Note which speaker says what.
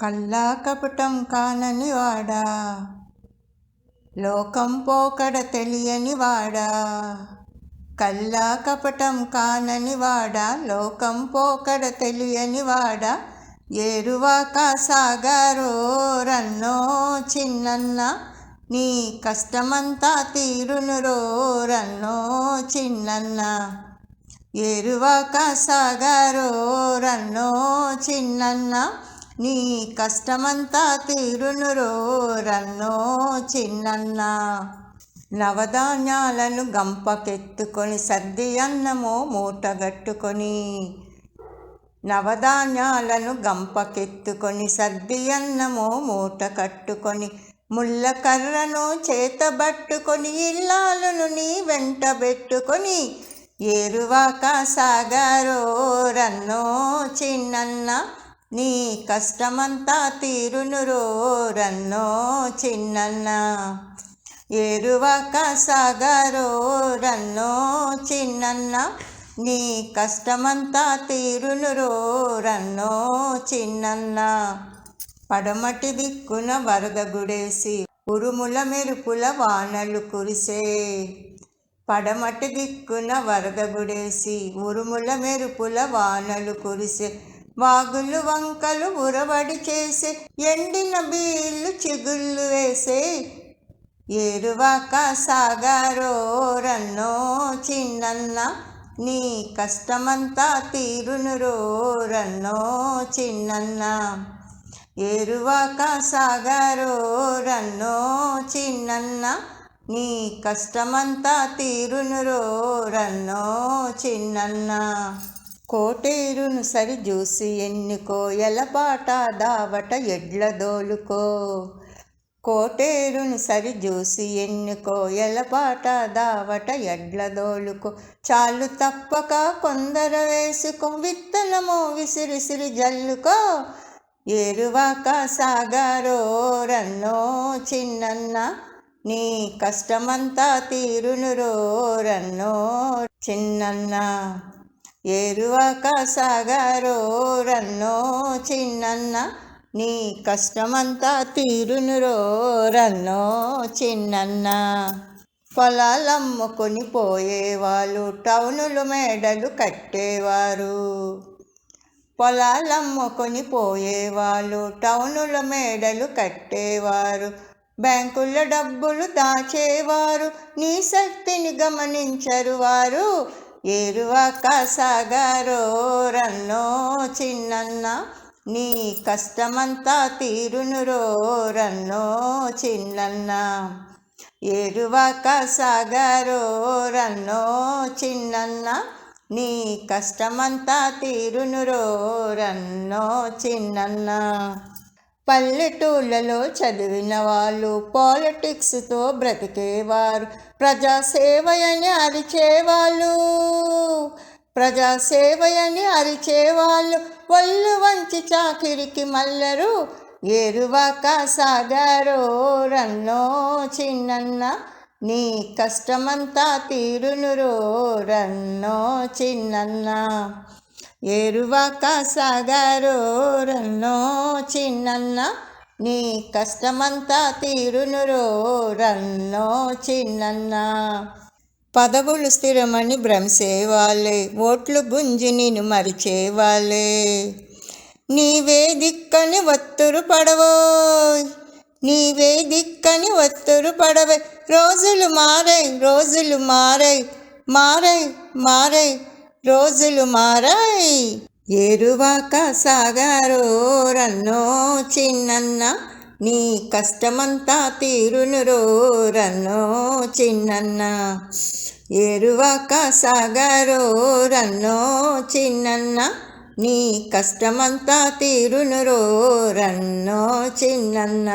Speaker 1: కల్లా కపటం కానని వాడా. లోకం పోకడ తెలియని వాడా. కల్లా కపటం కానని వాడా. లోకం పోకడ తెలియని వాడా. ఏరువాక సాగారో రన్నో చిన్నన్న. నీ కష్టమంతా తీరును రో రన్నో చిన్నన్న. ఏరువాక సాగారో రన్నో చిన్నన్న. నీ కష్టమంతా తీరును రో రన్నో చిన్నన్న. నవధాన్యాలను గంపకెత్తుకొని సర్ది అన్నము మూటగట్టుకొని. నవధాన్యాలను గంపకెత్తుకొని సర్ది అన్నము మూట కట్టుకొని ముళ్ళ కర్రను చేతబట్టుకొని ఇల్లాలను నీ వెంటబెట్టుకొని ఏరువాక సాగారో రన్నో చిన్నన్న. నీ కష్టమంతా తీరును రో రన్నో చిన్నన్న. ఎరువక సాగారో రన్నో చిన్నన్న. నీ కష్టమంతా తీరును రో రన్నో చిన్నన్న. పడమటి దిక్కున వరద గుడేసి ఉరుముల మెరుపుల వానలు కురిసే. పడమటి దిక్కున వరదగుడేసి ఉరుముల మెరుపుల వానలు కురిసే. వాగులు వంకలు ఉరవడి చేసే ఎండిన బీళ్ళు చిగుళ్ళు వేసే. ఏరువాక సాగారో రన్నో చిన్నన్న నీ కష్టమంతా తీరును రోరన్నో చిన్నన్న. ఏరువాక సాగారో రన్నో చిన్నన్న నీ కష్టమంతా తీరును రోరన్నో చిన్నన్న. కోటేరును సరి చూసి ఎన్నుకో ఎలబాట దావట ఎడ్ల దోలుకో. కోటేరును సరి చూసి ఎన్నుకో ఎలబాట దావట ఎడ్ల దోలుకో. చాలు తప్పక కొందర వేసుకో విత్తనము విసిరిసిరి జల్లుకో. ఎరువాక సాగారో రన్నో చిన్నన్న నీ కష్టమంతా తీరును రో రన్నో చిన్నన్నా. ఎరువక సాగారో రన్నో చిన్నన్న నీ కష్టమంతా తీరునురో రన్నో చిన్నన్న. పొలాలమ్ముకొని పోయేవాళ్ళు టౌనులు మేడలు కట్టేవారు. పొలాలమ్ముకొని పోయేవాళ్ళు టౌనుల మేడలు కట్టేవారు. బ్యాంకుల్లో డబ్బులు దాచేవారు నీ శక్తిని గమనించరు వారు. ఏరువాక సాగారో రన్నో చిన్నన్న నీ కష్టమంతా తీరును రో రన్నో చిన్నన్న. ఏరువాక సాగారో రన్నో చిన్నన్న నీ కష్టమంతా తీరును రో రన్నో చిన్నన్న. పల్లెటూళ్ళలో చదివిన వాళ్ళు పాలిటిక్స్తో బ్రతికేవారు. ప్రజాసేవయని అరిచేవాళ్ళు. ప్రజాసేవయని అరిచేవాళ్ళు. ఒళ్ళు వంచి చాకిరికి మల్లరు. ఏరువాక సాగారో రన్నో చిన్నన్న. నీ కష్టమంతా తీరును రో రన్నో చిన్నన్న. ఎరువక సగరోరన్నో చిన్నన్న నీ కష్టమంతా తీరునురో రన్నో చిన్నన్న. పదవులు స్థిరమని భ్రమిసేవాలే ఓట్లు గుంజి నేను మరిచేవాలే నీవే దిక్కని ఒత్తురు పడవోయ్ నీవే దిక్కని ఒత్తురు పడవే. రోజులు మారై రోజులు మారై మారై మారై రోజులు మారాయి. ఏరువాక సాగారో రన్నో చిన్నన్న నీ కష్టమంతా తీరును రో రన్నో చిన్నన్న. ఏరువాక సాగారో రన్నో చిన్నన్న నీ కష్టమంతా తీరును రో రన్నో చిన్నన్న.